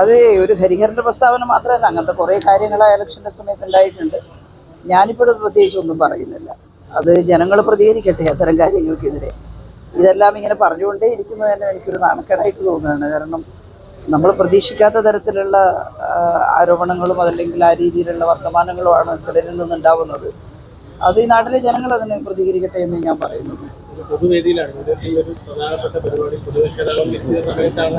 അത് ഒരു ഹരിഹരന്റെ പ്രസ്താവന മാത്രമല്ല അങ്ങനത്തെ കുറേ കാര്യങ്ങൾ ആ ഇലക്ഷന്റെ സമയത്ത് ഉണ്ടായിട്ടുണ്ട്. ഞാനിപ്പോൾ പ്രത്യേകിച്ച് ഒന്നും പറയുന്നില്ല. അത് ജനങ്ങൾ പ്രതികരിക്കട്ടെ അത്തരം കാര്യങ്ങൾക്കെതിരെ. ഇതെല്ലാം ഇങ്ങനെ പറഞ്ഞുകൊണ്ടേ ഇരിക്കുന്നത് തന്നെ എനിക്കൊരു നാണക്കേടായിട്ട് തോന്നുകയാണ്. കാരണം നമ്മൾ പ്രതീക്ഷിക്കാത്ത തരത്തിലുള്ള ആരോപണങ്ങളും അതല്ലെങ്കിൽ ആ രീതിയിലുള്ള വർത്തമാനങ്ങളുമാണ് ചിലരിൽ നിന്നുണ്ടാവുന്നത്. അത് ഈ നാട്ടിലെ ജനങ്ങൾ അതിനെ പ്രതികരിക്കട്ടെ എന്ന് ഞാൻ പറയുന്നത്. ഒരു പൊതുവേദിയിലാണ്. ഈ ഒരു പ്രധാനപ്പെട്ട പരിപാടി. പൊതുവെ നേതാക്കൾ എത്തിയ സമയത്താണ്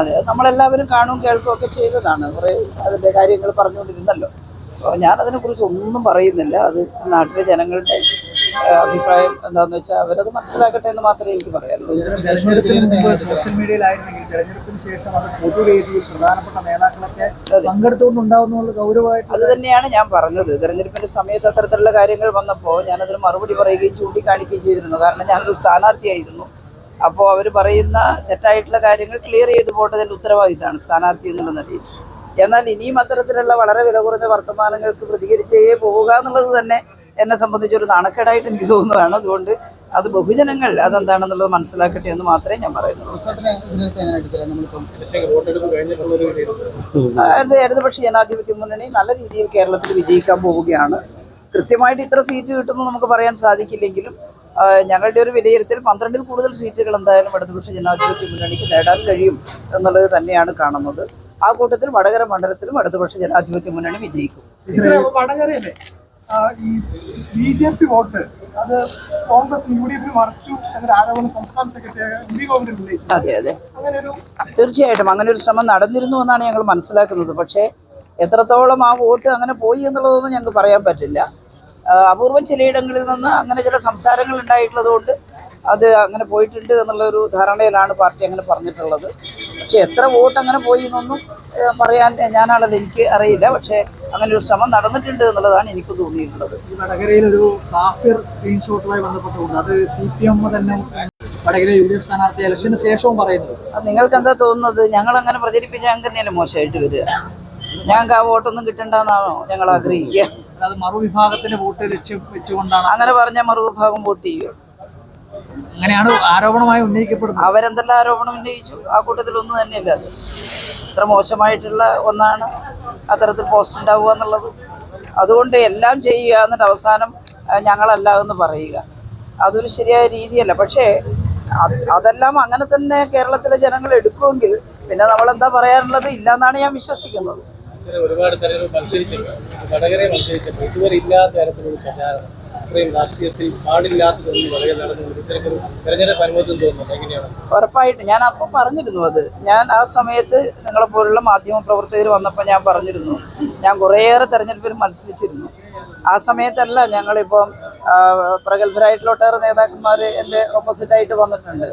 അതെ അത് നമ്മളെല്ലാവരും കാണും കേൾക്കുകയും ഒക്കെ ചെയ്തതാണ്. കുറേ അതിന്റെ കാര്യങ്ങൾ പറഞ്ഞുകൊണ്ടിരുന്നല്ലോ. അപ്പോൾ ഞാനതിനെക്കുറിച്ച് ഒന്നും പറയുന്നില്ല. അത് നാട്ടിലെ ജനങ്ങളുടെ അഭിപ്രായം എന്താണെന്ന് വെച്ചാൽ അവരത് മനസ്സിലാക്കട്ടെ എന്ന് മാത്രമേ എനിക്ക് പറയാനുള്ളൂ. സോഷ്യൽ മീഡിയയിലായിരുന്നെങ്കിൽ തെരഞ്ഞെടുപ്പിന് ശേഷം അത് പൊതുവേദിയിൽ പ്രധാനപ്പെട്ട നേതാക്കളൊക്കെ ഗൗരവമായിട്ട് അത് തന്നെയാണ് ഞാൻ പറഞ്ഞത്. തെരഞ്ഞെടുപ്പിന്റെ സമയത്ത് അത്തരത്തിലുള്ള കാര്യങ്ങൾ വന്നപ്പോൾ ഞാനതിന് മറുപടി പറയുകയും ചൂണ്ടിക്കാണിക്കുകയും ചെയ്തിരുന്നു. കാരണം ഞാനൊരു സ്ഥാനാർത്ഥിയായിരുന്നു. അപ്പോൾ അവർ പറയുന്ന തെറ്റായിട്ടുള്ള കാര്യങ്ങൾ ക്ലിയർ ചെയ്തു പോട്ടതിന്റെ ഉത്തരവാദിത്തമാണ് സ്ഥാനാർത്ഥി എന്നുള്ള നിലയിൽ. എന്നാൽ ഇനിയും അത്തരത്തിലുള്ള വളരെ വില കുറഞ്ഞ വർത്തമാനങ്ങൾക്ക് പ്രതികരിച്ചേ പോവുക എന്നുള്ളത് തന്നെ എന്നെ സംബന്ധിച്ചൊരു നാണക്കേടായിട്ട് എനിക്ക് തോന്നുന്നതാണ്. അതുകൊണ്ട് അത് ബഹുജനങ്ങൾ അതെന്താണെന്നുള്ളത് മനസ്സിലാക്കട്ടെ എന്ന് മാത്രമേ ഞാൻ പറയുന്നുള്ളൂ. ഇടതുപക്ഷ ജനാധിപത്യ മുന്നണി നല്ല രീതിയിൽ കേരളത്തിൽ വിജയിക്കാൻ പോവുകയാണ്. കൃത്യമായിട്ട് ഇത്ര സീറ്റ് കിട്ടുമെന്ന് നമുക്ക് പറയാൻ സാധിക്കില്ലെങ്കിലും ഞങ്ങളുടെ ഒരു വിലയിരുത്തൽ പന്ത്രണ്ടിൽ കൂടുതൽ സീറ്റുകൾ എന്തായാലും ഇടതുപക്ഷ ജനാധിപത്യ മുന്നണിക്ക് നേടാൻ കഴിയും എന്നുള്ളത് തന്നെയാണ് കാണുന്നത്. ആ കൂട്ടത്തിൽ വടകര മണ്ഡലത്തിലും ഇടതുപക്ഷ ജനാധിപത്യ മുന്നണി വിജയിക്കും. ഈ ബി ജെ പി വോട്ട് അത് കോൺഗ്രസ് യു ഡി എഫിന് മറിച്ചു എന്നൊരു ആരോപണം സംസ്ഥാന സെക്രട്ടറി എം വി ഗോവിന്ദൻ ഉന്നയിച്ചു അതെ അതെ. അങ്ങനെ ഒരു തീർച്ചയായിട്ടും അങ്ങനെ ഒരു ശ്രമം നടന്നിരുന്നു എന്നാണ് ഞങ്ങൾ മനസ്സിലാക്കുന്നത്. പക്ഷേ എത്രത്തോളം ആ വോട്ട് അങ്ങനെ പോയി എന്നുള്ളതൊന്നും ഞങ്ങൾക്ക് പറയാൻ പറ്റില്ല. അപൂർവം ചിലയിടങ്ങളിൽ നിന്ന് അങ്ങനെ ചില സംസാരങ്ങൾ ഉണ്ടായിട്ടുള്ളത് കൊണ്ട് അത് അങ്ങനെ പോയിട്ടുണ്ട് എന്നുള്ള ഒരു ധാരണയിലാണ് പാർട്ടി അങ്ങനെ പറഞ്ഞിട്ടുള്ളത്. പക്ഷെ എത്ര വോട്ട് അങ്ങനെ പോയി എന്നൊന്നും പറയാൻ ഞാനാണത് എനിക്ക് അറിയില്ല. പക്ഷേ അങ്ങനെ ഒരു ശ്രമം നടന്നിട്ടുണ്ട് എന്നുള്ളതാണ് എനിക്ക് തോന്നിയിട്ടുള്ളത്. വടകരയിൽ ഒരു കാഫിർ സ്ക്രീൻഷോട്ടുമായി ബന്ധപ്പെട്ടുകൊണ്ട് അത് സി പി എം തന്നെ വടകര യു ഡി എഫ് സ്ഥാനാർത്ഥി ഇലക്ഷന് ശേഷവും പറയുന്നത് അത് നിങ്ങൾക്ക് എന്താ തോന്നുന്നത്? ഞങ്ങൾ അങ്ങനെ പ്രചരിപ്പിച്ച ഞങ്ങൾക്ക് തന്നെയല്ലേ മോശമായിട്ട് വരിക. ഞങ്ങൾക്ക് ആ വോട്ടൊന്നും കിട്ടണ്ടെന്നാണോ ഞങ്ങൾ ആഗ്രഹിക്കുക? അത് മറുവിഭാഗത്തിന്റെ വോട്ട് ലക്ഷ്യം വെച്ചുകൊണ്ടാണ് അങ്ങനെ പറഞ്ഞ മറുവിഭാഗം വോട്ട് ചെയ്യും അങ്ങനെയാണ് ആരോപണമായി ഉന്നയിക്കപ്പെടുന്നത്. അവരെന്തെല്ലാം ആരോപണം ഉന്നയിച്ചു? ആ കൂട്ടത്തിൽ ഒന്നും തന്നെയല്ല അത്. ഇത്ര മോശമായിട്ടുള്ള ഒന്നാണ് അത്തരത്തിൽ പോസ്റ്റ് ഉണ്ടാവുക എന്നുള്ളത്. അതുകൊണ്ട് എല്ലാം ചെയ്യുക എന്നിട്ട് അവസാനം ഞങ്ങളല്ല എന്ന് പറയുക. അതൊരു ശരിയായ രീതിയല്ല. പക്ഷേ അതെല്ലാം അങ്ങനെ തന്നെ കേരളത്തിലെ ജനങ്ങൾ എടുക്കുമെങ്കിൽ പിന്നെ നമ്മൾ എന്താ പറയാനുള്ളത്? ഇല്ല എന്നാണ് ഞാൻ വിശ്വസിക്കുന്നത്. ഒരുപാട് തെരഞ്ഞെടുപ്പ് മത്സരിച്ചിട്ടുണ്ട്. ഇതുവരെ ഇല്ലാത്ത തരത്തിലുള്ള പ്രചാരണം. ഇത്രയും രാഷ്ട്രീയത്തിൽ പാടില്ലാത്തതൊന്നും നടന്നു തെരഞ്ഞെടുപ്പ് അനുഭവത്തിൽ തോന്നുന്നു എങ്ങനെയാണ്? ഉറപ്പായിട്ട്. ഞാൻ അപ്പം പറഞ്ഞിരുന്നു അത്. ഞാൻ ആ സമയത്ത് നിങ്ങളെ പോലുള്ള മാധ്യമ പ്രവർത്തകർ വന്നപ്പോൾ ഞാൻ പറഞ്ഞിരുന്നു. ഞാൻ കുറേയേറെ തെരഞ്ഞെടുപ്പിൽ മത്സരിച്ചിരുന്നു. ആ സമയത്തല്ല ഞങ്ങളിപ്പം പ്രഗത്ഭരായിട്ടുള്ള ഒട്ടേറെ നേതാക്കന്മാർ എന്റെ ഓപ്പോസിറ്റായിട്ട് വന്നിട്ടുണ്ട്.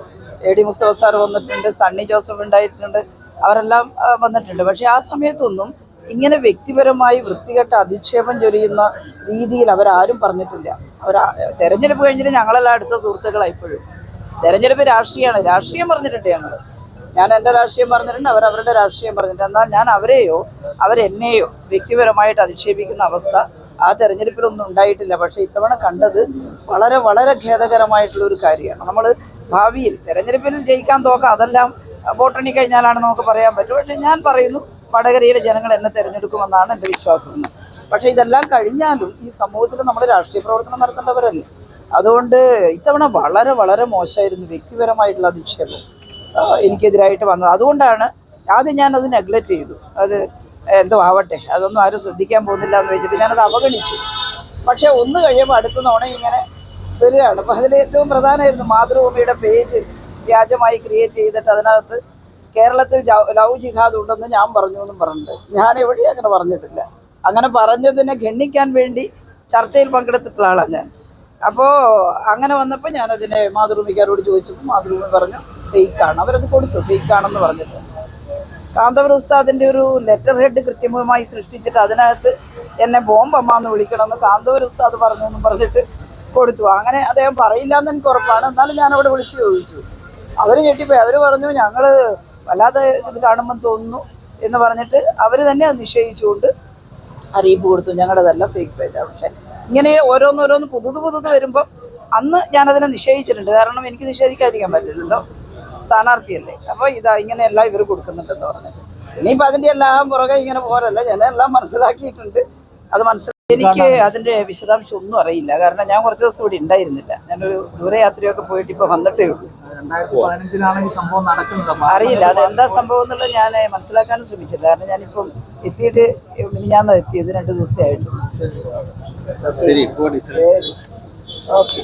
എ ഡി മുസ്തഫ സാർ വന്നിട്ടുണ്ട് സണ്ണി ജോസഫ് ഉണ്ടായിട്ടുണ്ട്. അവരെല്ലാം വന്നിട്ടുണ്ട്. പക്ഷേ ആ സമയത്തൊന്നും ഇങ്ങനെ വ്യക്തിപരമായി വൃത്തികെട്ട അധിക്ഷേപം ചൊരിയുന്ന രീതിയിൽ അവരാരും പറഞ്ഞിട്ടില്ല. അവർ തെരഞ്ഞെടുപ്പ് കഴിഞ്ഞിട്ട് ഞങ്ങളെല്ലാം അടുത്ത സുഹൃത്തുക്കളായി ഇപ്പോഴും. തെരഞ്ഞെടുപ്പ് രാഷ്ട്രീയമാണ്. രാഷ്ട്രീയം പറഞ്ഞിട്ടുണ്ട് ഞങ്ങൾ ഞാൻ എന്റെ രാഷ്ട്രീയം പറഞ്ഞിട്ടുണ്ട് അവർ അവരുടെ രാഷ്ട്രീയം പറഞ്ഞിട്ടുണ്ട്. എന്നാൽ ഞാൻ അവരെയോ അവരെന്നെയോ വ്യക്തിപരമായിട്ട് അധിക്ഷേപിക്കുന്ന അവസ്ഥ ആ തെരഞ്ഞെടുപ്പിലൊന്നും ഉണ്ടായിട്ടില്ല. പക്ഷേ ഇത്തവണ കണ്ടത് വളരെ വളരെ ഖേദകരമായിട്ടുള്ള ഒരു കാര്യമാണ്. നമ്മൾ ഭാവിയിൽ തെരഞ്ഞെടുപ്പിൽ ജയിക്കാൻ തോക്കാം അതെല്ലാം വോട്ടെണ്ണി കഴിഞ്ഞാലാണ് നമുക്ക് പറയാൻ പറ്റും. പക്ഷേ ഞാൻ പറയുന്നു വടകരയിലെ ജനങ്ങൾ എന്നെ തിരഞ്ഞെടുക്കുമെന്നാണ് എന്റെ വിശ്വാസം. പക്ഷേ ഇതെല്ലാം കഴിഞ്ഞാലും ഈ സമൂഹത്തിൽ നമ്മൾ രാഷ്ട്രീയ പ്രവർത്തനം നടത്തേണ്ടവരല്ലേ? അതുകൊണ്ട് ഇത്തവണ വളരെ വളരെ മോശമായിരുന്നു വ്യക്തിപരമായിട്ടുള്ള അധിക്ഷേപം എനിക്കെതിരായിട്ട് വന്നത്. അതുകൊണ്ടാണ് ആദ്യം ഞാനത് നെഗ്ലക്റ്റ് ചെയ്തു. അത് എന്തോ ആവട്ടെ അതൊന്നും ആരും ശ്രദ്ധിക്കാൻ പോകുന്നില്ല എന്ന് വെച്ചിട്ട് ഞാനത് അവഗണിച്ചു. പക്ഷേ ഒന്ന് കഴിയുമ്പോൾ അടുത്ത തവണ ഇങ്ങനെ വരികയാണ്. അപ്പോൾ അതിൽ ഏറ്റവും പ്രധാനമായിരുന്നു മാതൃഭൂമിയുടെ പേജ് വ്യാജമായി ക്രിയേറ്റ് ചെയ്തിട്ട് അതിനകത്ത് കേരളത്തിൽ ലവ് ജിഹാദ് ഉണ്ടെന്ന് ഞാൻ പറഞ്ഞു എന്നും പറഞ്ഞിട്ടുണ്ട്. ഞാൻ എവിടെയും അങ്ങനെ പറഞ്ഞിട്ടില്ല. അങ്ങനെ പറഞ്ഞതിനെ ഖണ്ഡിക്കാൻ വേണ്ടി ചർച്ചയിൽ പങ്കെടുത്തിട്ടുള്ള ആളാണ് ഞാൻ. അപ്പോൾ അങ്ങനെ വന്നപ്പോൾ ഞാനതിനെ മാതൃഭൂമിക്കാരോട് ചോദിച്ചപ്പോൾ മാതൃഭൂമി പറഞ്ഞു ഫേക്കാണ്. അവരത് കൊടുത്തു. ഫേക്കാണെന്ന് പറഞ്ഞിട്ട്. കാന്തവർ ഉസ്താദിന്റെ ഒരു ലെറ്റർ ഹെഡ് കൃത്യമായി സൃഷ്ടിച്ചിട്ട് അതിനകത്ത് എന്നെ ബോംബമ്മ എന്ന് വിളിക്കണമെന്ന് കാന്തവർ ഉസ്താദ് പറഞ്ഞു എന്നും പറഞ്ഞിട്ട് കൊടുത്തു. അങ്ങനെ അദ്ദേഹം പറയില്ല എന്ന് എനിക്ക് ഉറപ്പാണ്. എന്നാലും ഞാൻ അവിടെ വിളിച്ചു ചോദിച്ചു. അവർ ഞെട്ടിപ്പോയി. അവർ പറഞ്ഞു ഞങ്ങൾ വല്ലാതെ ഇത് കാണുമ്പോൾ തോന്നുന്നു എന്ന് പറഞ്ഞിട്ട് അവർ തന്നെ അത് നിശ്ചയിച്ചുകൊണ്ട് അറിയിപ്പ് കൊടുത്തു. ഞങ്ങളുടെതല്ല ഫേക്ക് പേജാണ് പക്ഷേ ഇങ്ങനെ ഓരോന്നോരോന്ന് പുതുത് പുതുത് വരുമ്പം അന്ന് ഞാനതിനെ നിഷേധിച്ചിട്ടുണ്ട് കാരണം എനിക്ക് നിഷേധിക്കാതിരിക്കാൻ പറ്റില്ലല്ലോ. സ്ഥാനാർത്ഥിയല്ലേ. അപ്പോൾ ഇതാ ഇങ്ങനെയെല്ലാം ഇവർ കൊടുക്കുന്നുണ്ടെന്ന് പറഞ്ഞിട്ട് ഇനിയിപ്പോൾ അതിന്റെ എല്ലാം പുറകെ ഇങ്ങനെ പോരല്ല? ഞാനെല്ലാം മനസ്സിലാക്കിയിട്ടുണ്ട്. അത് മനസ്സിലാക്കി എനിക്ക് അതിന്റെ വിശദാംശം ഒന്നും അറിയില്ല. കാരണം ഞാൻ കുറച്ച് ദിവസം ഇവിടെ ഉണ്ടായിരുന്നില്ല. ഞാനൊരു ദൂരയാത്രയൊക്കെ പോയിട്ട് ഇപ്പോൾ വന്നിട്ടേ ഉള്ളൂ. അറിയില്ല. അത് എന്താ സംഭവം എന്നുള്ളത് ഞാൻ മനസ്സിലാക്കാനും ശ്രമിച്ചില്ല. കാരണം ഞാനിപ്പം എത്തിയിട്ട് ഞാൻ എത്തിയത് രണ്ട് ദിവസമായിട്ട് ശരി. ഓക്കെ.